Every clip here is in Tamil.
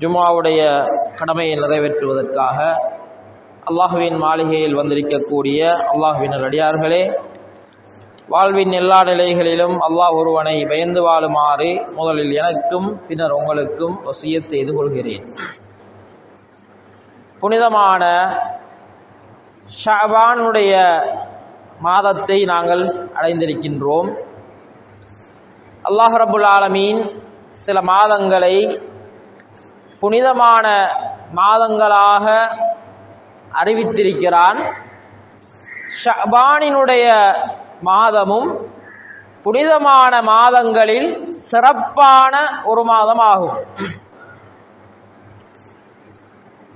ஜுமாவுடைய கடமையை நிறைவேற்றுவதற்காக அல்லாஹுவின் மாளிகையில் வந்திருக்கக்கூடிய அல்லாஹுவின் அடியார்களே வாழ்வின் எல்லா நிலைகளிலும் அல்லாஹ் ஒருவனை பயந்து வாழுமாறு முதலில் எனக்கும் பின்னர் உங்களுக்கும் வசிய செய்து கொள்கிறேன். புனிதமான ஷாபானுடைய மாதத்தை நாங்கள் அடைந்திருக்கின்றோம். அல்லாஹ் ரபுல் ஆலமீன் சில மாதங்களை புனிதமான மாதங்களாக அறிவித்திருக்கிறான். ஷபானினுடைய மாதமும் புனிதமான மாதங்களில் சிறப்பான ஒரு மாதமாகும்.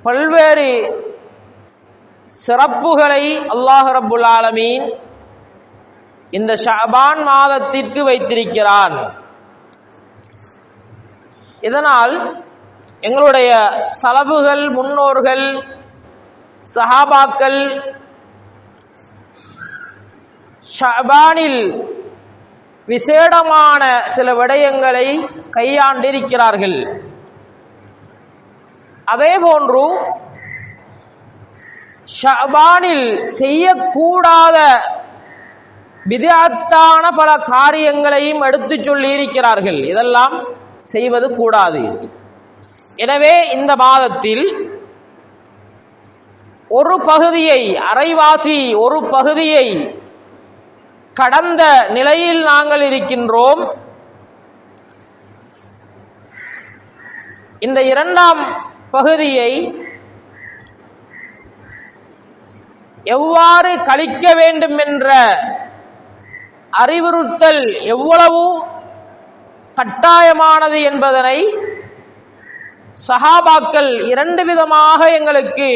பல்வேறு சிறப்புகளை அல்லாஹ் ரபுல் ஆலமீன் இந்த ஷபான் மாதத்திற்கு வைத்திருக்கிறான். இதனால் எங்களுடைய சலபுகள் முன்னோர்கள் சஹாபாக்கள் ஷபானில் விசேடமான சில விடயங்களை கையாண்டிருக்கிறார்கள். அதே போன்று ஷபானில் செய்யக்கூடாத விதாத்தான பல காரியங்களையும் எடுத்து சொல்லி இருக்கிறார்கள் இதெல்லாம் செய்வது கூடாது. எனவே இந்த மாதத்தில் ஒரு பகுதியை அரைவாசி ஒரு பகுதியை கடந்த நிலையில் நாங்கள் இருக்கின்றோம். இந்த இரண்டாம் பகுதியை எவ்வாறு கழிக்க வேண்டும் என்ற அறிவுறுத்தல் எவ்வளவு கட்டாயமானது என்பதனை சஹாபாக்கள் இரண்டு விதமாக எங்களுக்கு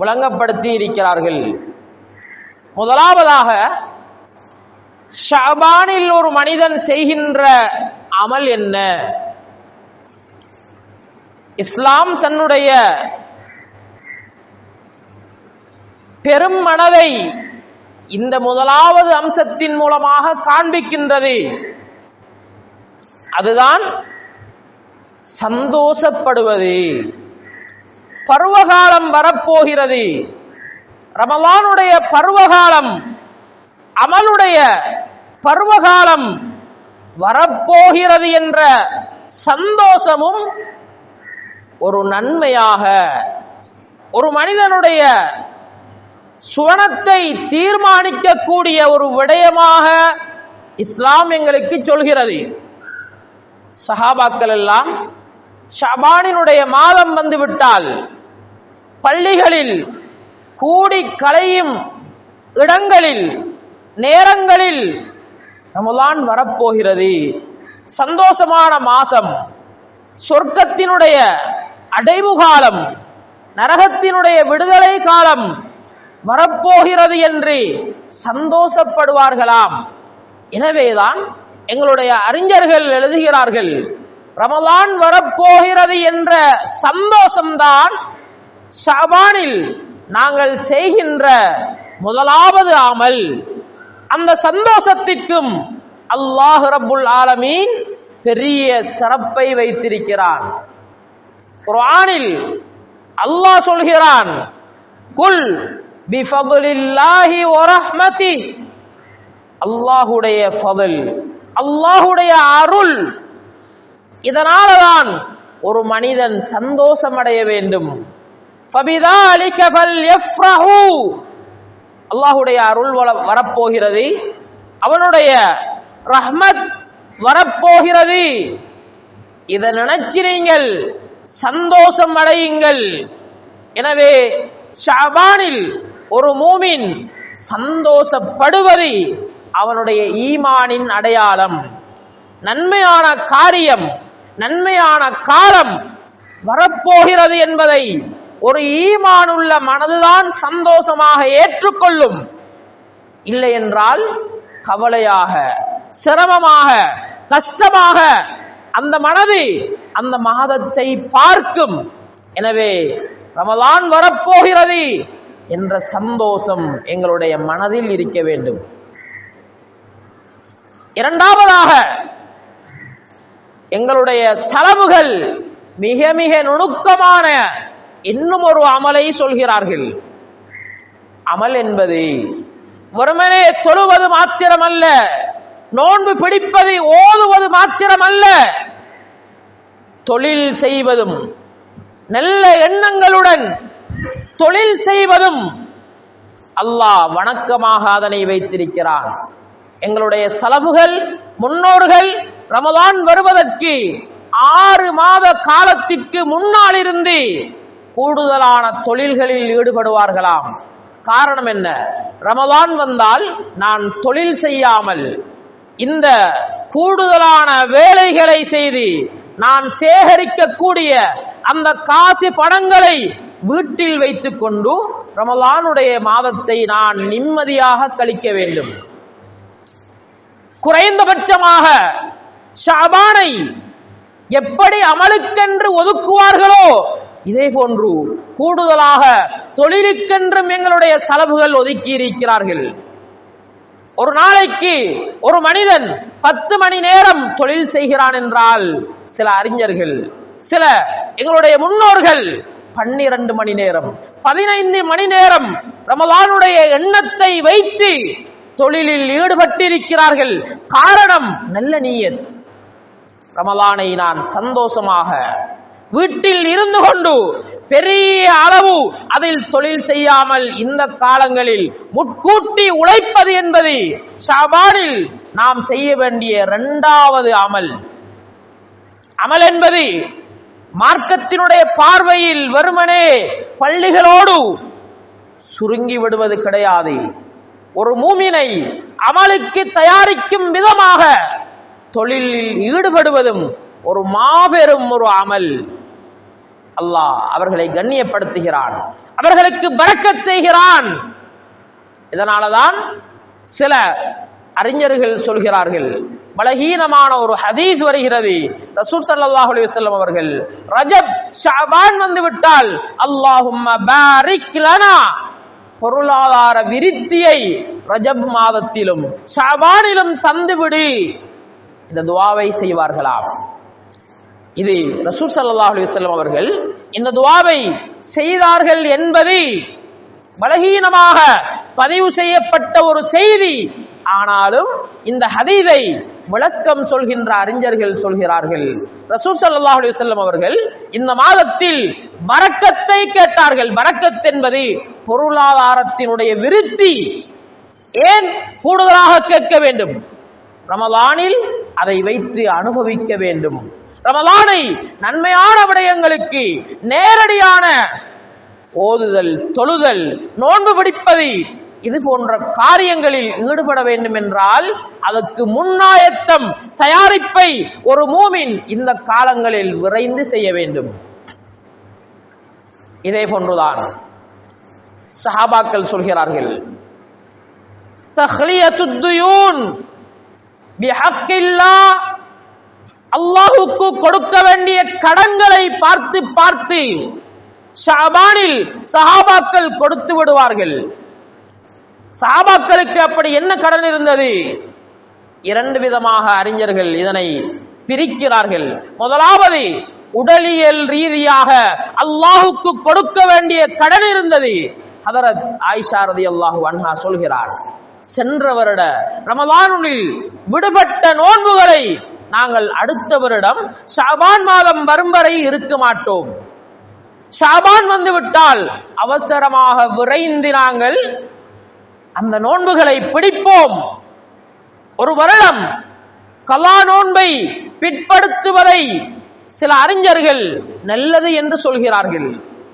விளங்கப்படுத்தி இருக்கிறார்கள். முதலாவதாக ஷபானில் ஒரு மனிதன் செய்கின்ற அமல் என்ன? இஸ்லாம் தன்னுடைய பெரும் மனதை இந்த முதலாவது அம்சத்தின் மூலமாக காண்பிக்கின்றது. அதுதான் சந்தோஷப்படுவது. பருவகாலம் வரப்போகிறது. ரமலானுடைய பருவகாலம் அமலுடைய பருவகாலம் வரப்போகிறது என்ற சந்தோஷமும் ஒரு நன்மையாக ஒரு மனிதனுடைய சுவனத்தை தீர்மானிக்கக்கூடிய ஒரு விடயமாக இஸ்லாம் எங்களுக்கு சொல்கிறது. சஹாபாக்கள் எல்லாம் ஷபானினுடைய மாதம் வந்துவிட்டால் பள்ளிகளில் கூடி கலையும் இடங்களில் நேரங்களில் ரமலான் வரப்போகிறது. சந்தோஷமான மாசம் சொர்க்கத்தினுடைய அடைவு காலம் நரகத்தினுடைய விடுதலை காலம் வரப்போகிறது என்று சந்தோஷப்படுவார்களாம். எனவேதான் எங்களுடைய அறிஞர்கள் எழுதுகிறார்கள் ரமலான் வரப்போகிறது என்ற சந்தோஷம்தான் ஷபானில் நாங்கள் செய்கின்ற முதலாவது ஆமல் அந்த சந்தோஷத்திற்கும் அல்லாஹ் ரபுல் ஆலமீன் பெரிய சிறப்பை வைத்திருக்கிறான். குர்ஆனில் அல்லாஹ் சொல்கிறான் குல் பிஃபதுலில்லாஹி வரஹ்மதி அல்லாஹுடைய ஃபதல் அல்லாஹுடைய அருள். இதனாலதான் ஒரு மனிதன் சந்தோஷம் அடைய வேண்டும் அல்லாஹுடைய அருள் வரப்போகிறது. அவனுடைய ரஹ்மத் வரப்போகிறது. இதை நினைச்சு நீங்கள் சந்தோஷம் அடையுங்கள். எனவே ஷாபானில் ஒரு மூமின் சந்தோஷப்படுவது அவனுடைய ஈமானின் அடையாளம் நன்மையான காரியம் நன்மையான காலம் வரப்போகிறது என்பதை ஒரு ஈமானுள்ள மனதுதான் சந்தோஷமாக ஏற்றுக்கொள்ளும். இல்லை என்றால் கவலையாக சிரமமாக கஷ்டமாக அந்த மனது அந்த மாதத்தை பார்க்கும். எனவே ரமதான் வரப்போகிறது என்ற சந்தோஷம் எங்களுடைய மனதில் இருக்க வேண்டும். இரண்டாவதாக எங்களுடைய செலவுகள் மிக மிக நுணுக்கமான இன்னும் ஒரு அமலை சொல்கிறார்கள். அமல் என்பது ஒருமனே தொழுவது மாத்திரமல்ல நோன்பு பிடிப்பதை ஓதுவது மாத்திரமல்ல தொழில் செய்வதும் நல்ல எண்ணங்களுடன் தொழில் செய்வதும் அல்லாஹ் வணக்கமாக அதனை வைத்திருக்கிறான். எங்களுடைய செலவுகள் முன்னோர்கள் ரமதான் வருவதற்கு ஆறு மாத காலத்திற்கு முன்னால் இருந்து கூடுதலான தொழில்களில் ஈடுபடுவார்களாம். காரணம் என்ன? ரமதான் வந்தால் நான் தொழில் செய்யாமல் இந்த கூடுதலான வேலைகளை செய்து நான் சேகரிக்கக்கூடிய அந்த காசு பணங்களை வீட்டில் வைத்துக்கொண்டு ரமலானுடைய மாதத்தை நான் நிம்மதியாக கழிக்க வேண்டும். குறைந்தபட்சமாக ஷாபானை எப்படி அமலுக்கென்று ஒதுக்குவார்களோ இதே போன்று கூடுதலாக தொழிலுக்கென்றும் எங்களுடைய செலவுகள் ஒதுக்கி இருக்கிறார்கள் ஒரு நாளைக்கு ஒரு மனிதன் பத்து மணி நேரம் தொழில் செய்கிறான் என்றால் சில அறிஞர்கள் சில எங்களுடைய முன்னோர்கள் பன்னிரண்டு மணி நேரம் பதினைந்து மணி நேரம் ரமலானுடைய எண்ணத்தை வைத்து தொழிலில் ஈடுபட்டிருக்கிறார்கள். காரணம் நல்ல நீயத். ரமலானை நான் சந்தோஷமாக வீட்டில் இருந்து கொண்டு பெரிய அளவு அதில் தொழில் செய்யாமல் இந்த காலங்களில் முட்கூட்டி உழைப்பது என்பது ஷாபானில் நாம் செய்ய வேண்டிய இரண்டாவது அமல். அமல் என்பது மார்க்கத்தினுடைய பார்வையில் வெறுமனே பள்ளிகளோடு சுருங்கி விடுவது கிடையாது. ஒரு மூமினை அமலுக்கு தயாரிக்கும் விதமாக தொழிலில் ஈடுபடுவதும் ஒரு மாபெரும் ஒரு அமல். அல்லாஹ் அவர்களை கண்ணியப்படுத்துகிறான். அவர்களுக்கு பறக்கச் செய்கிறான். இதனாலதான் சில அறிஞர்கள் சொல்கிறார்கள் பலகீனமான ஒரு ஹதீஸ் வருகிறது. ரசூல் சல்லாஹ் அலைஹி அவர்கள் ரஜப் ஷாபான் வந்து விட்டால் அல்லாஹும்ம பாரிக் லனா பொருளாதார விருத்தியை ரஜப் மாதத்திலும் சவானிலும் தந்துவிடு. இந்த துவாவை செய்வார்களாம். இது ரசூல் ஸல்லல்லாஹு அலுவலம் அவர்கள் இந்த துவாவை செய்தார்கள் என்பது பலகீனமாக பதிவு செய்யப்பட்ட ஒரு செய்தி. ஆனாலும் இந்த ஹதீதை விளக்கம் சொல்கின்ற அறிஞர்கள் சொல்கிறார்கள். ரசூல் ஸல்லல்லாஹு அலைஹி அவர்கள் இந்த மாதத்தில் பறக்கத்தை கேட்டார்கள். பறக்கத் என்பது பொருளாதாரத்தினுடைய விருத்தி ஏன் கூடுதலாக கேட்க வேண்டும்? ரமலானில் அதை வைத்து அனுபவிக்க வேண்டும். ரமலானை நன்மையான விடயங்களுக்கு நேரடியான ஓதுதல் தொழுதல் நோன்பு பிடிப்பது இது போன்ற காரியங்களில் ஈடுபட வேண்டும் என்றால் அதற்கு முன்னாயத்தம் தயாரிப்பை ஒரு மூமின் இந்த காலங்களில் விரைந்து செய்ய வேண்டும். இதே போன்றுதான். சஹாபாக்கள் சொல்கிறார்கள் அல்லாஹுக்கு கொடுக்க வேண்டிய கடன்களை பார்த்து பார்த்து ஷாபானில் சஹாபாக்கள் கொடுத்து விடுவார்கள். சஹாபாக்களுக்கு அப்படி என்ன கடன் இருந்தது? இரண்டு விதமாக அறிஞர்கள் இதனை பிரிக்கிறார்கள். முதலாவது உடலியல் ரீதியாக அல்லாஹுக்கு கொடுக்க வேண்டிய கடன் இருந்தது. ஹதரத் ஆயிஷா ரலியல்லாஹு அன்ஹா சொல்கிறார் சென்ற வருட ரமதானுனில் விடுபட்ட நோன்புகளை நாங்கள் அடுத்த வருடம் ஷாபான் மாதம் வரும் வரை இருக்க மாட்டோம். ஷாபான் வந்துவிட்டால் அவசரமாக விரைந்து நாங்கள் அந்த நோன்புகளை பிடிப்போம். ஒரு வருடம் கலா நோன்பை பிற்படுத்துவதை சில அறிஞர்கள் நல்லது என்று சொல்கிறார்கள்.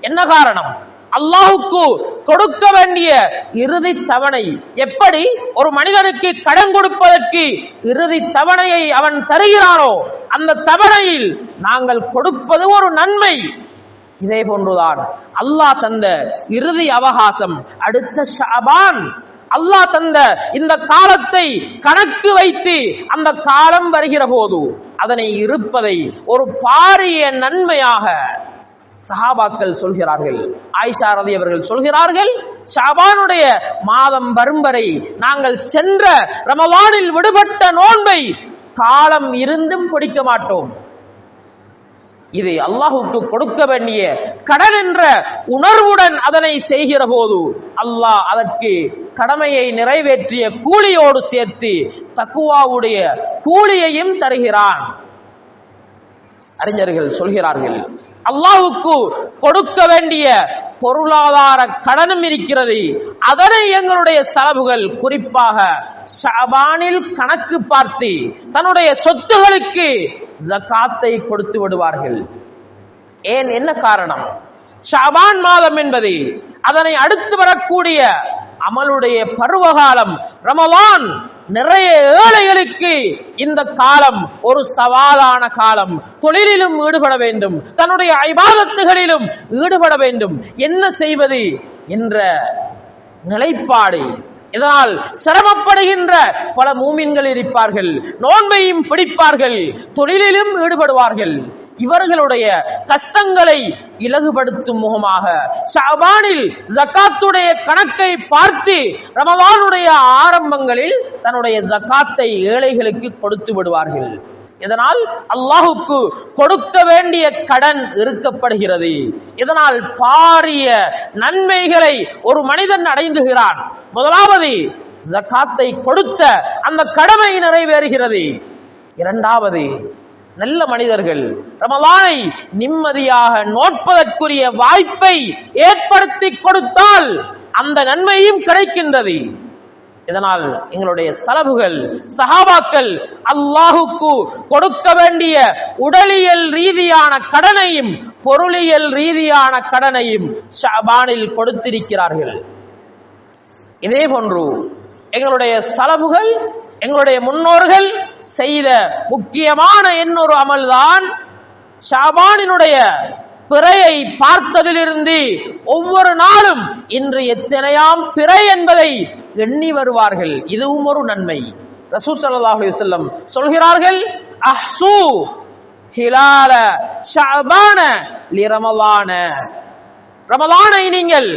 என்ன காரணம்? அல்லாஹுக்கு கொடுக்க வேண்டிய இறுதி தவணை. எப்படி? ஒரு மனிதனுக்கு கடன் கொடுப்பதற்கு இறுதி தவணையை அவன் தருகிறானோ அந்த தவணையில் நாங்கள் கொடுப்பது ஒரு நன்மை. இதே போன்றுதான் அல்லாஹ் தந்த இறுதி அவகாசம் அடுத்த ஷாபான். அல்லாஹ் தந்த இந்த காலத்தை கணக்கு வைத்து அந்த காலம் வருகிற போது அதனை இருப்பதை ஒரு பாரிய நன்மையாக சஹாபாக்கள் சொல்கிறார்கள் ஆயிஷா ரதி அவர்கள் சொல்கிறார்கள் ஷாபானுடைய மாதம் வரும் வரை நாங்கள் சென்ற ரமவானில் விடுபட்ட நோன்பை காலம் இருந்தும் பிடிக்க மாட்டோம். இது அல்லாஹுக்கு கொடுக்க வேண்டிய கடன் என்ற உணர்வுடன் அதனை செய்கிற போது அல்லாஹ் அதற்கு கடமையை நிறைவேற்றிய கூலியோடு சேர்த்து தக்குவாவுடைய கூலியையும் தருகிறான். அறிஞர்கள் சொல்கிறார்கள் அல்லாஹுக்கு கொடுக்க வேண்டிய பொருளாதார கடனும் இருக்கிறது. அதனை எங்களுடைய செலவுகள் குறிப்பாக ஷபானில் கணக்கு பார்த்து தன்னுடைய சொத்துகளுக்கு ஜகாத்தை கொடுத்து விடுவார்கள். ஏன்? என்ன காரணம்? ஷபான் மாதம் என்பது அதனை அடுத்து வரக்கூடிய அமலுடைய பருவகாலம் ரமவான் நிறைய ஏழைகளுக்கு இந்த காலம் ஒரு சவாலான காலம். தொழிலிலும் ஈடுபட வேண்டும். தன்னுடைய ஐபாதத்துகளிலும் ஈடுபட வேண்டும். என்ன செய்வது? என்ற நிலைப்பாடு. இதனால் சிரமப்படுகின்ற பல மூமின்கள் இருப்பார்கள் நோன்பையும் பிடிப்பார்கள் தொழிலிலும் ஈடுபடுவார்கள். இவர்களுடைய கஷ்டங்களை இலகுபடுத்தும் முகமாக ஷாபானில் ஜக்காத்துடைய கணக்கை பார்த்து ரமவானுடைய ஆரம்பங்களில் தன்னுடைய ஜக்காத்தை ஏழைகளுக்கு கொடுத்து விடுவார்கள். இதனால் அல்லாஹுக்கு கொடுக்க வேண்டிய கடன் இருக்கப்படுகிறது இதனால் பாரிய நன்மைகளை ஒரு மனிதன் அடைந்துகிறான். முதலாவது ஜக்காத்தை கொடுத்த அந்த கடமை நிறைவேறுகிறது. இரண்டாவது நல்ல மனிதர்கள் ரமலானை நிம்மதியாக நோட்பதற்குரிய வாய்ப்பை ஏற்படுத்தி கொடுத்தால் அந்த நன்மையும் கிடைக்கின்றது. இதனால் எங்களுடைய செலவுகள் சஹாபாக்கள் அல்லாஹுக்கு கொடுக்க வேண்டிய உடலியல் ரீதியான கடனையும் பொருளியல் ரீதியான கடனையும் ஷபானில் கொடுத்திருக்கிறார்கள். இதே போன்று எங்களுடைய செலவுகள் எங்களுடைய முன்னோர்கள் செய்த முக்கியமான இன்னொரு அமல்தான் ஷாபானினுடைய பிறையை பார்த்ததிலிருந்து ஒவ்வொரு நாளும் இன்று எத்தனையாம் பிறை என்பதை எண்ணி வருவார்கள். இதுவும் ஒரு நன்மை. ரசூ ஸல்லல்லாஹு செல்லம் சொல்கிறார்கள் அஹ்சு ஹிலால ஷபான லிரமலான ரமலானை நீங்கள்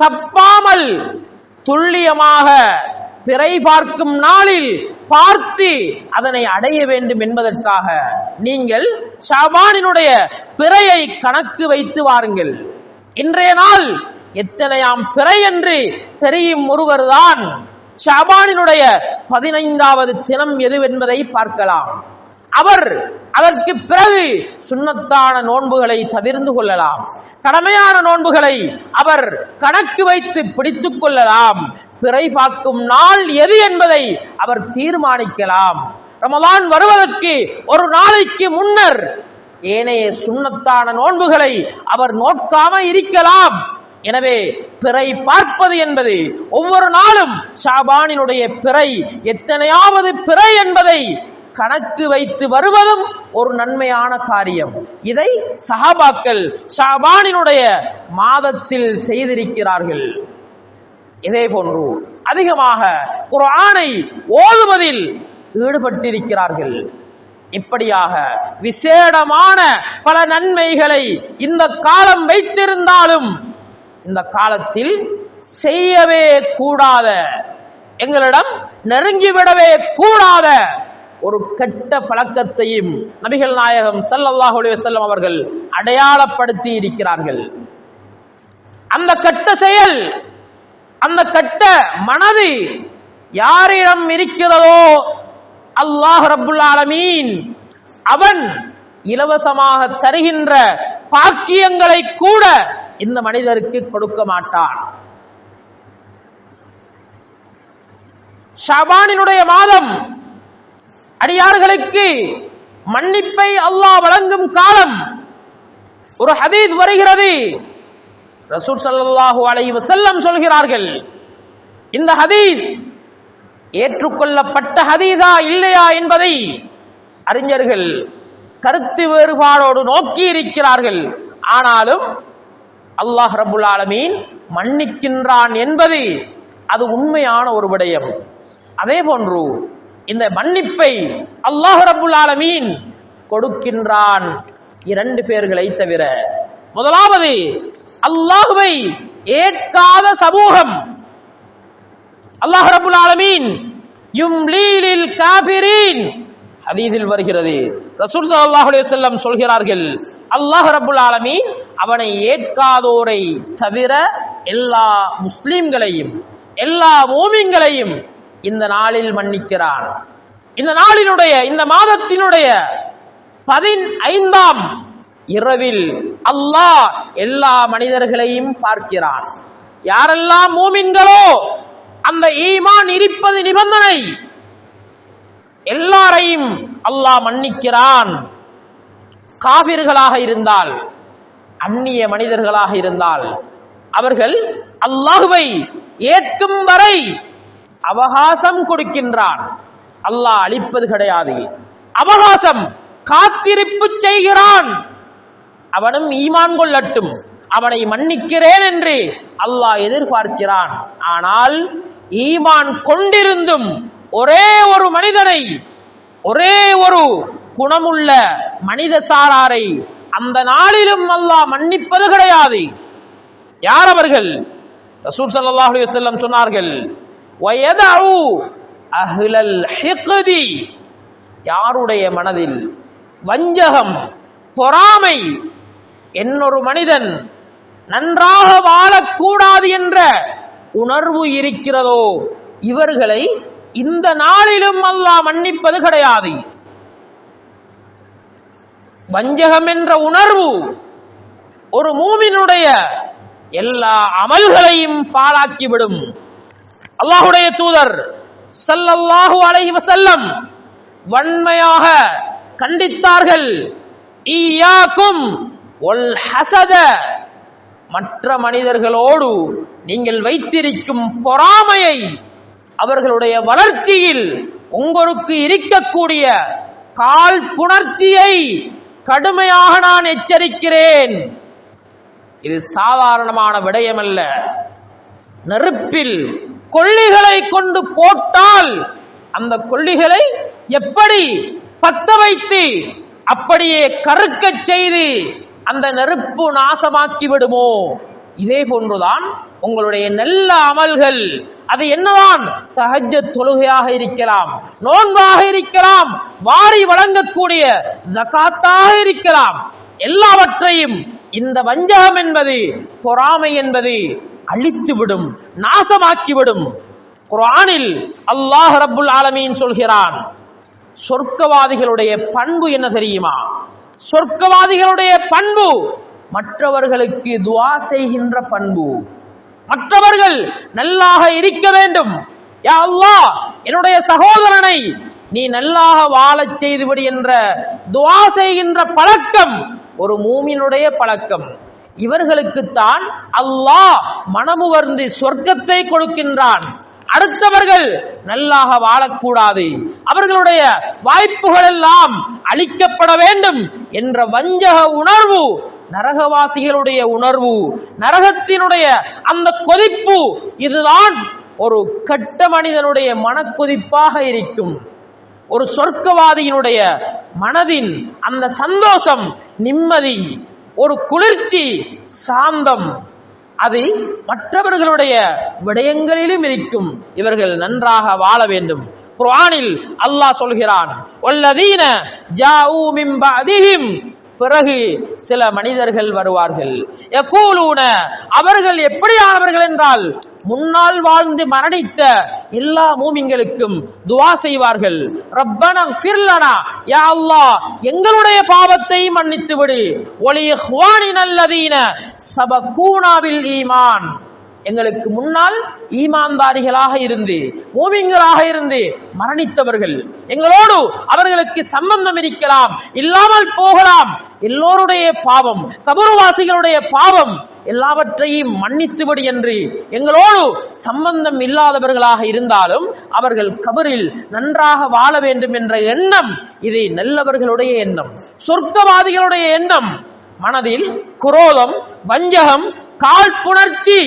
தப்பாமல் துல்லியமாக பிறை பார்க்கும் நாளில் பார்த்து அதனை அடைய வேண்டும் என்பதற்காக நீங்கள் ஷாபானினுடைய பிறையை கணக்கு வைத்து வாருங்கள். இன்றைய நாள் எத்தனையாம் பிறை என்று தெரியும் ஒருவர்தான் ஷாபானினுடைய பதினைந்தாவது தினம் எது என்பதை பார்க்கலாம். அவர் அதற்கு பிறகு சுண்ணத்தான நோன்புகளை தவிர்ந்து கொள்ளலாம். கடமையான நோன்புகளை அவர் கணக்கு வைத்து பிடித்துக் கொள்ளலாம். பிறை பார்க்கும் நாள் எது என்பதை அவர் தீர்மானிக்கலாம். ரமலான் வருவதற்கு ஒரு நாளைக்கு முன்னர் ஏனைய சுண்ணத்தான நோன்புகளை அவர் நோட்காம இருக்கலாம். எனவே பிறை பார்ப்பது என்பது ஒவ்வொரு நாளும் ஷாபானினுடைய பிறை எத்தனையாவது பிறை என்பதை கணக்கு வைத்து வருவதும் ஒரு நன்மையான காரியம். இதை சஹாபாக்கள் ஷாபானினுடைய மாதத்தில் செய்திருக்கிறார்கள். இதே போன்று அதிகமாக குரானை ஓதுவதில் ஈடுபட்டிருக்கிறார்கள். இப்படியாக விசேடமான பல நன்மைகளை இந்த காலம் வைத்திருந்தாலும் இந்த காலத்தில் செய்யவே கூடாத எங்களிடம் நெருங்கிவிடவே கூடாத ஒரு கெட்ட பழக்கத்தையும் நபிகள் நாயகம் ஸல்லல்லாஹு செல்லம் அவர்கள் அடையாளப்படுத்தி இருக்கிறார்கள். அந்த கெட்ட செயல் அந்த கெட்ட மனது யாரிடம் இருக்கிறதோ அல்லாஹ் ரபுல் ஆலமீன் அவன் இலவசமாக தருகின்ற பாக்கியங்களை கூட இந்த மனிதருக்கு கொடுக்க மாட்டான். ஷபானினுடைய மாதம் அடியார்களுக்கு மன்னிப்பை அல்லாஹ் வழங்கும் காலம். ஒரு ஹதீத் வருகிறது. ரசூல் சல்லாஹு அலைவு செல்லம் சொல்கிறார்கள் இந்த ஹதீஸ் ஏற்றுக்கொள்ளப்பட்ட ஹதீதா இல்லையா என்பதை அறிஞர்கள் கருத்து வேறுபாடோடு நோக்கி இருக்கிறார்கள். ஆனாலும் அல்லாஹ் ரபுல் ஆலமீன் மன்னிக்கின்றான் என்பது அது உண்மையான ஒரு விடயம். அதே போன்று இந்த மன்னிப்பை அல்லாஹ் ரபுல் ஆலமீன் கொடுக்கின்றான். இரண்டு பேர்களை தவிர முதலாவது அல்லாஹுவை ஏற்காத சமூகம். அல்லாஹ் ரபுல் ஆலமீன் யும்லீலில் காபிரீன். ஹதீதில் வருகிறது. ரசூல் சல்லாஹ் அலைஹி சொல்கிறார்கள் அல்லாஹ் ரபுல் ஆலமீன் அவனை ஏற்காதோரை தவிர எல்லா முஸ்லீம்களையும் எல்லா ஓமியங்களையும் இந்த நாளில் மன்னிக்கிறான். இந்த நாளினுடைய இந்த மாதத்தினுடைய பதினைந்தாம் இரவில் அல்லாஹ் எல்லா மனிதர்களையும் பார்க்கிறான். யாரெல்லாம் மூமின்களோ அந்த ஈமான் இருப்பது நிபந்தனை. எல்லாரையும் அல்லாஹ் மன்னிக்கிறான். காவிர்களாக இருந்தால் அந்நிய மனிதர்களாக இருந்தால் அவர்கள் அல்லாஹுவை ஏற்கும் வரை அவகாசம் கொடுக்கின்றான். அல்லாஹ் அளிப்பது கிடையாது. அவகாசம் காத்திருப்பு செய்கிறான். அவனும் ஈமான் கொள்ளட்டும். அவனை மன்னிக்கிறேன் என்று அல்லாஹ் எதிர்பார்க்கிறான். ஆனால் ஈமான் கொண்டிருந்தும் ஒரே ஒரு மனிதனை ஒரே ஒரு குணமுள்ள மனித சாராரை அந்த நாளிலும் அல்லாஹ் மன்னிப்பது கிடையாது. யார் அவர்கள்? ரசூல் சல்லாஹ் அலைஹி சொன்னார்கள் வயதஉ அஹ்லல் ஹிக்தி. யாருடைய மனதில் வஞ்சகம் பொறாமை என்னொரு மனிதன் நன்றாக வாழக்கூடாது என்ற உணர்வு இருக்கிறதோ இவர்களை இந்த நாளிலும் அல்லாஹ் மன்னிப்பது கிடையாது. வஞ்சகம் என்ற உணர்வு ஒரு மூமினுடைய எல்லா அமல்களையும் பாழாக்கிவிடும். அல்லாஹுடைய தூதர் சல்லல்லாஹு அலைஹி வஸல்லம் வன்மையாக கண்டித்தார்கள். ஈயாக்கும் ஒல் ஹசத. மற்ற மனிதர்களோடு நீங்கள் வைத்திருக்கும் பொறாமையை அவர்களுடைய வளர்ச்சியில் உங்களுக்கு இருக்கக்கூடிய கால் புணர்ச்சியை கடுமையாக நான் எச்சரிக்கிறேன். இது சாதாரணமான விடயமல்ல. நெருப்பில் கொள்ளிகளை கொண்டு போட்டால் அந்த கொள்ளிகளை எப்படி பத்த வைத்து அப்படியே கருக்கச் செய்து அந்த நெருப்பு நாசமாக்கி விடுமோ? இதே போன்றுதான் உங்களுடைய நல்ல அமல்கள். அது என்னதான்? தஹஜ்ஜ தொழுகையாக இருக்கலாம் நோன்பாக இருக்கலாம் வாரி வழங்கக்கூடிய ஜகாத்தாக இருக்கலாம். எல்லாவற்றையும் இந்த வஞ்சகம் என்பது பொறாமை என்பது அழித்துவிடும் நாசமாக்கிவிடும். குரானில் அல்லாஹ் ரபுல் ஆலமீன் சொல்கிறான் சொர்க்கவாதிகளுடைய பண்பு என்ன தெரியுமா? சொர்க்கவாதிகளுடைய பண்பு மற்றவர்களுக்கு துவா செய்கின்ற பண்பு. மற்றவர்கள் நல்லாக இருக்க வேண்டும். யா அல்லாஹ் என்னுடைய சகோதரனை நீ நல்லாக வாழச் செய்துவிடு என்ற துவா செய்கின்ற பழக்கம் ஒரு மூமினுடைய பழக்கம். இவர்களுக்குத்தான் அல்லாஹ் மனமுவர்ந்து சொர்க்கத்தை கொடுக்கின்றான். அடுத்தவர்கள் நல்லாக வாழக்கூடாது. அவர்களுடைய வாய்ப்புகள் எல்லாம் அளிக்கப்பட வேண்டும் என்ற வஞ்சக உணர்வு நரகவாசிகளுடைய உணர்வு நரகத்தினுடைய அந்த கொதிப்பு இதுதான் ஒரு கெட்ட மனிதனுடைய மனக்கொதிப்பாக இருக்கும். ஒரு சொர்க்கவாதியினுடைய மனதின் அந்த சந்தோஷம் நிம்மதி ஒரு குளிர்ச்சி சாந்தம். அது மற்றவர்களுடைய விடயங்களிலும் இருக்கும். இவர்கள் நன்றாக வாழ வேண்டும். குர்ஆனில் அல்லாஹ் சொல்கிறான் வல்லதீன ஜாஊ மின் பஅதிஹிம் பிறகு சில மனிதர்கள் வருவார்கள். யகூலூன அவர்கள் எப்படியானவர்கள் என்றால் முன்னால் வாழ்ந்து மரணித்த எல்லா மூமிங்களுக்கும் துவா செய்வார்கள். ரப்பன ஃபிர்லனா யா அல்லாஹ் எங்களுடைய பாவத்தை மன்னித்து விடு ஒலி இஹ்வானின் அல்லதீன சபகூனாவில் ஈமான். எங்களுக்கு முன்னால் ஈமான்தாரிகளாக இருந்து மூவிங்களாக இருந்து மரணித்தவர்கள். எங்களோடு அவர்களுக்கு சம்பந்தம் இருக்கலாம் இல்லாமல் போகலாம். எல்லோருடைய பாவம் கபூர்வாசிகளுடைய பாவம் எல்லாவற்றையும் மன்னித்துவிடு என்று எங்களோடு சம்பந்தம் இல்லாதவர்களாக இருந்தாலும் அவர்கள் கபரில் நன்றாக வாழ வேண்டும் என்ற எண்ணம் இது நல்லவர்களுடைய எண்ணம். சொர்க்கவாதிகளுடைய எண்ணம். மனதில் குரோதம் வஞ்சகம் காழ்ப்புணர்ச்சி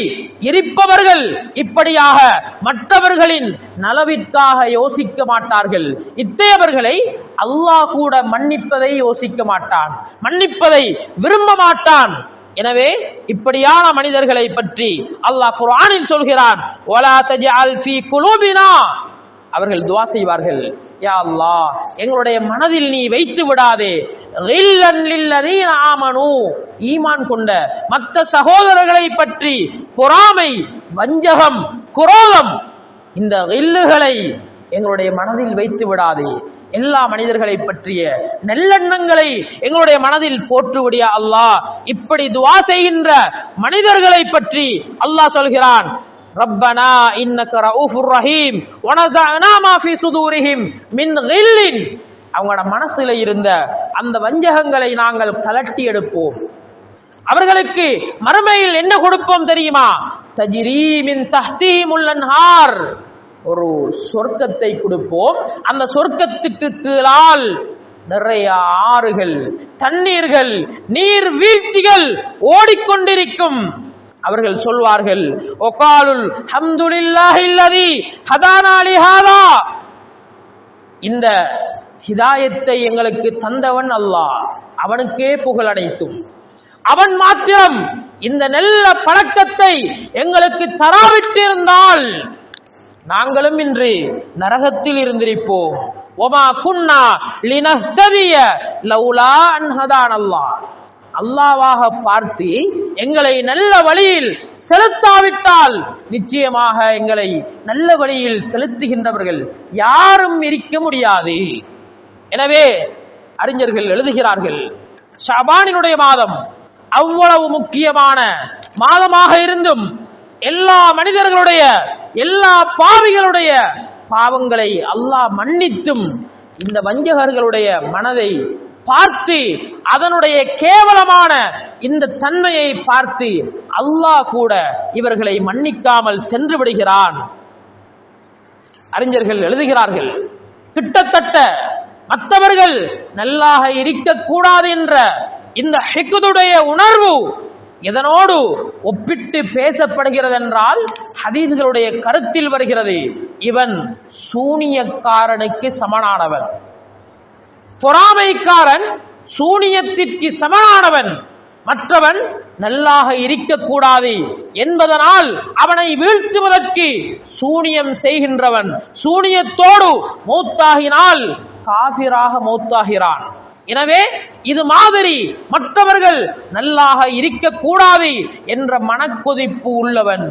இருப்பவர்கள் இப்படியாக மற்றவர்களின் நலவிற்காக யோசிக்க மாட்டார்கள். இத்தகையவர்களை அல்லாஹ் கூட மன்னிப்பதை யோசிக்க மாட்டான். மன்னிப்பதை விரும்ப மாட்டான். எனவே இப்படியான மனிதர்களை பற்றி அல்லாஹ் குர்ஆனில் சொல்கிறான் அவர்கள் துவா செய்வார்கள். யா அல்லாஹ் எங்களுடைய மனதில் நீ வைத்து விடாதே. ஆமனு ஈமான் கொண்ட மற்ற சகோதரர்களை பற்றி பொறாமை வஞ்சகம் குரோதம் இந்த ரில்லுகளை எங்களுடைய மனதில் வைத்து விடாதே. எல்லா மனிதர்களை பற்றிய நல்லெண்ணங்களை எங்களுடைய மனதில் போற்றுவிடியா அல்லாஹ். இப்படி துவா செய்கின்ற மனிதர்களை பற்றி அல்லாஹ் சொல்கிறான் ரப்பனா இன்னக ரவுஃபுர் ரஹீம். வனஸஅனா மா ஃபீ சுதூரிஹிம். மின் கில்லின். அவங்களோட மனசுல இருந்த அந்த வஞ்சகங்களை நாங்கள் கலட்டி எடுப்போம். அவர்களுக்கு மறுமையில் என்ன கொடுப்போம் தெரியுமா? தஜிரீமின் மின் தஹ்தீமுல் ஒரு சொர்க்கத்தை கொடுப்போம். அந்த சொர்க்கத்துக்கு கீழால் நிறைய ஆறுகள் தண்ணீர்கள் நீர் வீழ்ச்சிகள் ஓடிக்கொண்டிருக்கும். அவர்கள் சொல்வார்கள் ஒகாலுல் ஹம்துலில்லாஹில்லதி ஹதானாலி ஹாதா இந்த ஹிதாயத்தை எங்களுக்கு தந்தவன் அல்லாஹ். அவனுக்கே புகழ் அனைத்தும். அவன் மாத்திரம் இந்த நல்ல பழக்கத்தை எங்களுக்கு தராவிட்டிருந்தால் நாங்களும் இன்று நரகத்தில் இருந்திருப்போம். ஒமா குன்னா லினஹ்ததிய லவுலா அன்ஹதான் அல்லாஹ். அல்லாவாக பார்த்து எங்களை நல்ல வழியில் செலுத்தாவிட்டால் நிச்சயமாக எங்களை நல்ல வழியில் செலுத்துகின்றவர்கள் யாரும் இருக்க முடியாது. எனவே அறிஞர்கள் எழுதுகிறார்கள் ஷபானினுடைய மாதம் அவ்வளவு முக்கியமான மாதமாக இருந்தும் எல்லா மனிதர்களுடைய எல்லா பாவிகளுடைய பாவங்களை அல்லாஹ் மன்னித்தும் இந்த வஞ்சகர்களுடைய மனதை பார்த்து அதனுடைய கேவலமான இந்த தன்மையை பார்த்து அல்லாஹ் கூட இவர்களை மன்னிக்காமல் சென்று விடுகிறான். அறிஞர்கள் எழுதுகிறார்கள் கிட்டத்தட்ட மற்றவர்கள் நல்லாக இருக்கக்கூடாது என்ற இந்த ஹிக்குதுடைய உணர்வு இதனோடு ஒப்பிட்டு பேசப்படுகிறது என்றால் ஹதீதுகளுடைய கருத்தில் வருகிறது இவன் சூனியக்காரனுக்கு சமனானவன். பொறாமைக்காரன் சூனியத்திற்கு சமனானவன். மற்றவன் நல்லாக இருக்கக்கூடாது என்பதனால் அவனை வீழ்த்துவதற்கு சூனியம் செய்கின்றவன். சூனியத்தோடு மூத்தாகினால் காபிராக மூத்தாகிறான். எனவே இது மாதிரி மற்றவர்கள் நல்லாக இருக்கக்கூடாது என்ற மனக்கொதிப்பு உள்ளவன்.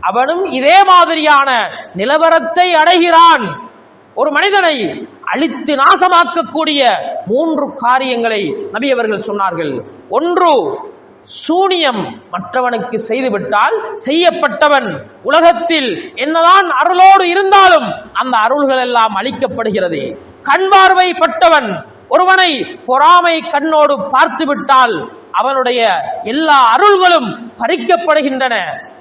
அவனும் இதே மாதிரியான நிலவரத்தை அடைகிறான். ஒரு மனிதனை அழித்து நாசமாக்கக்கூடிய மூன்று காரியங்களை நபி அவர்கள் சொன்னார்கள். ஒன்று சூனியம் மற்றவனுக்கு செய்துவிட்டால் செய்யப்பட்டவன் உலகத்தில் என்னதான் அருளோடு இருந்தாலும் அந்த அருள்கள் எல்லாம் அளிக்கப்படுகிறது. கண் பார்வை பட்டவன் ஒருவனை பொறாமை கண்ணோடு பார்த்து விட்டால் அவனுடைய எல்லா அருள்களும் பறிக்கப்படுகின்றன.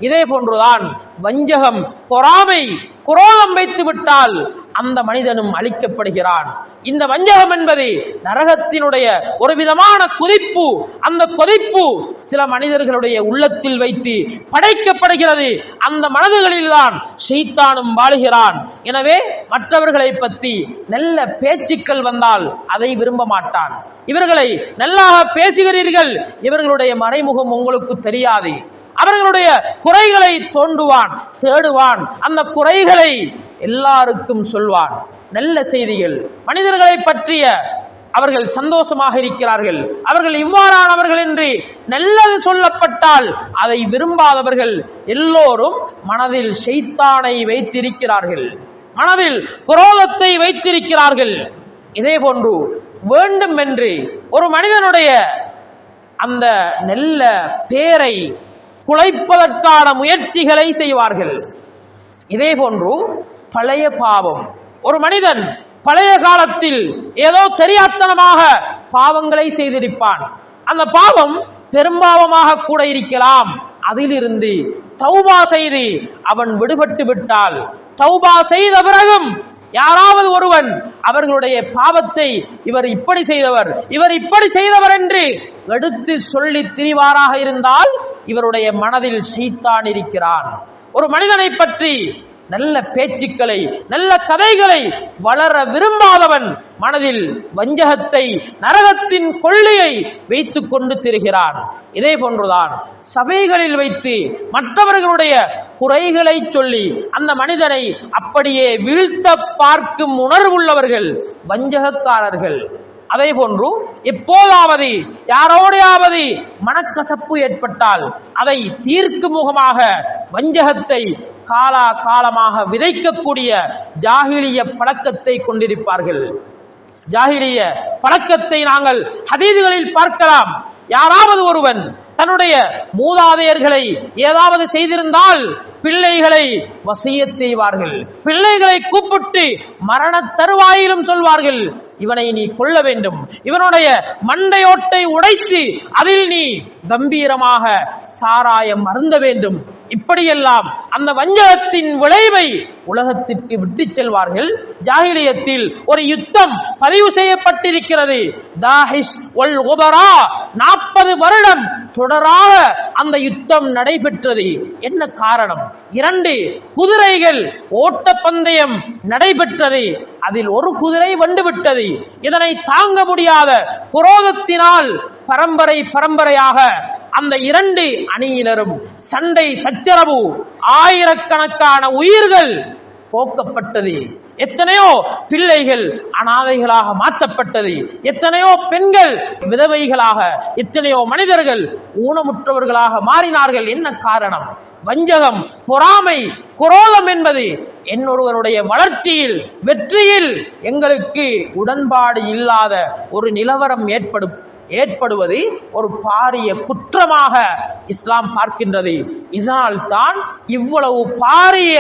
இதே போன்றுதான் வஞ்சகம் பொறாமை குரோதம் வைத்து விட்டால் அந்த மனிதனும் அழிக்கப்படுகிறான். இந்த வஞ்சகம் என்பது நரகத்தினுடைய ஒரு விதமான குதிப்பு. அந்த கொதிப்பு சில மனிதர்களுடைய உள்ளத்தில் வைத்து படைக்கப்படுகிறது. அந்த மனதுகளில்தான் ஷெய்தானும் வாழுகிறான். எனவே மற்றவர்களை பற்றி நல்ல பேச்சுக்கள் வந்தால் அதை விரும்ப மாட்டான். இவர்களை நல்லாக பேசுகிறீர்கள் இவர்களுடைய மறைமுகம் உங்களுக்கு தெரியாது. அவர்களுடைய குறைகளை தோண்டுவான் தேடுவான். அந்த குறைகளை எல்லாருக்கும் சொல்வான் நல்ல செய்திகள். மனிதர்களை பற்றிய அவர்கள் சந்தோஷமாக இருக்கிறார்கள். அவர்கள் இவ்வாறானவர்கள் என்று நல்லது சொல்லப்பட்டால் அதை விரும்பாதவர்கள் எல்லோரும் மனதில் ஷைத்தானை வைத்திருக்கிறார்கள். மனதில் குரோதத்தை வைத்திருக்கிறார்கள். இதே போன்று வேண்டும் என்று ஒரு மனிதனுடைய அந்த நல்ல பேரை குலைப்பதற்கான முயற்சிகளை செய்வார்கள். இதே போன்று பழைய பாவம். ஒரு மனிதன் பழைய காலத்தில் ஏதோ தெரியாத்தனமாக பாவங்களை செய்திருப்பான். அந்த பாவம் பெரும்பாவமாக கூட இருக்கலாம். அதிலிருந்து தௌபா செய்து அவன் விடுபட்டு விட்டால் தௌபா செய்த பிறகும் யாராவது ஒருவன் அவர்களுடைய பாவத்தை இவர் இப்படி செய்தவர் இவர் இப்படி செய்தவர் என்று எடுத்து சொல்லி திரிவாராக இருந்தால் இவருடைய மனதில் சீத்தான் இருக்கிறான். ஒரு மனிதனை பற்றி நல்ல பேச்சுக்களை நல்ல கதைகளை வளர விரும்பாதவன் மனதில் வஞ்சகத்தை நரகத்தின் கொள்ளையை வைத்து கொண்டு திரிகிறான். இதே போன்றுதான் சபைகளில் வைத்து மற்றவர்களுடைய குறைகளை சொல்லி அந்த மனிதனை அப்படியே வீழ்த்த பார்க்கும் உணர்வுள்ளவர்கள் வஞ்சகக்காரர்கள். அதே போன்று எப்போதாவது யாரோடையாவது மனக்கசப்பு ஏற்பட்டால் அதை தீர்க்கும் முகமாக வஞ்சகத்தை காலா காலமாக விதைக்கக்கூடிய ஜாகிலிய பழக்கத்தை கொண்டிருப்பார்கள். ஜாகிலிய பழக்கத்தை நாங்கள் ஹதீதுகளில் பார்க்கலாம். யாராவது ஒருவன் தன்னுடைய மூதாதையர்களை ஏதாவது செய்திருந்தால் பிள்ளைகளை வசியச் செய்வார்கள். பிள்ளைகளை கூப்பிட்டு மரண தருவாயிலும் சொல்வார்கள். இவனை நீ கொல்ல வேண்டும். இவனுடைய மண்டையோட்டை உடைத்து அதில் நீ கம்பீரமாக சாராயம் அருந்த வேண்டும். இப்படியெல்லாம் அந்த வஞ்சகத்தின் விளைவை உலகத்திற்கு விட்டுச் செல்வார்கள். ஜாகிலியத்தில் ஒரு யுத்தம் பதிவு செய்யப்பட்டிருக்கிறது. தாஹிஷ் ஒல் உபரா நாற்பது வருடம் தொடராக அந்த யுத்தம் நடைபெற்றது. என்ன காரணம்? இரண்டு குதிரைகள் ஓட்டப்பந்தயம் நடைபெற்றது. அதில் ஒரு குதிரை வந்துவிட்டது. இதனை தாங்க முடியாத குரோதத்தினால் பரம்பரை பரம்பரையாக அந்த இரண்டு அணியினரும் சண்டை சச்சரவு ஆயிரக்கணக்கான உயிர்கள் போக்கப்பட்டது. எத்தனையோ பிள்ளைகள் அனாதைகளாக மாற்றப்பட்டது. எத்தனையோ பெண்கள் விதவைகளாக எத்தனையோ மனிதர்கள் ஊனமுற்றவர்களாக மாறினார்கள். என்ன காரணம்? வஞ்சகம் பொறாமை குரோதம் என்பது என்னொருவருடைய வளர்ச்சியில் வெற்றியில் எங்களுக்கு உடன்பாடு இல்லாத ஒரு நிலவரம் ஏற்படும். ஏற்படுவது ஒரு பாரிய குற்றமாக இஸ்லாம் பார்க்கின்றது. இதனால் தான் இவ்வளவு பாரிய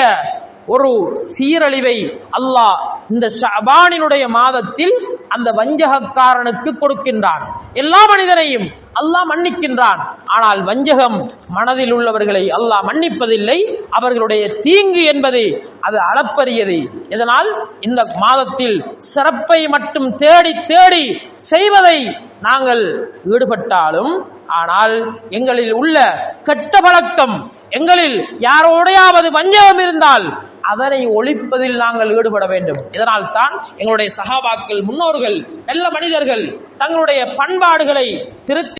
ஒரு சீரழிவை அல்லாஹ் இந்த ஷபானினுடைய மாதத்தில் அந்த வஞ்சகக்காரனுக்கு கொடுக்கின்றான். எல்லா மனிதனையும் அல்லாஹ் மன்னிக்கின்றான். ஆனால் வஞ்சகம் மனதில் உள்ளவர்களை அல்லாஹ் மன்னிப்பதில்லை. அவர்களுடைய தீங்கு என்பது அது அளப்பரியது. இதனால் இந்த மாதத்தில் சிறப்பை மட்டும் தேடி தேடி செய்வதை நாங்கள் ஈடுபட்டாலும் ஆனால் எங்களில் உள்ள கெட்ட பழக்கம் எங்களில் யாரோடையாவது வஞ்சகம் இருந்தால் அதனை ஒழிப்பதில் நாங்கள் ஈடுபட வேண்டும். இதனால் தான் எங்களுடைய சகாபாக்கள் முன்னோர்கள் நல்ல மனிதர்கள் தங்களுடைய பண்பாடுகளை திருத்தி